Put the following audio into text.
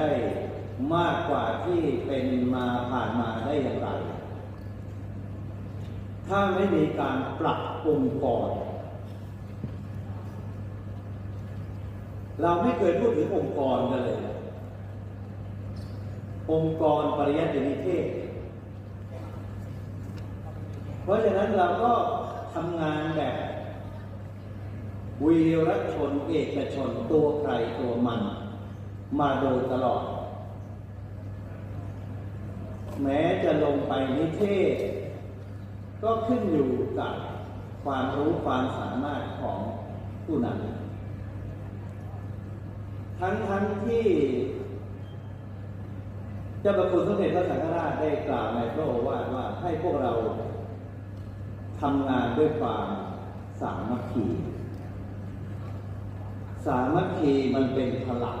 ได้มากกว่าที่เป็นมาผ่านมาได้อย่างไร ถ้าไม่มีการปรับองค์กร เราไม่เคยพูดถึงองค์กรกันเลย องค์กรปริยัตินิเทศ เพราะฉะนั้นเราก็ทำงานแบบวีรชนเอกชนตัวใครตัวมัน มาโดยตลอด แม้จะลงไปนิเทศ ก็ขึ้นอยู่กับความรู้ความสามารถของผู้นำทั้งทั้งที่เจ้าประคุณสมเด็จพระสังฆราชได้กล่าวในพระโอวาทว่าให้พวกเราทำงานด้วยความสามัคคี สามัคคีมันเป็นพลัง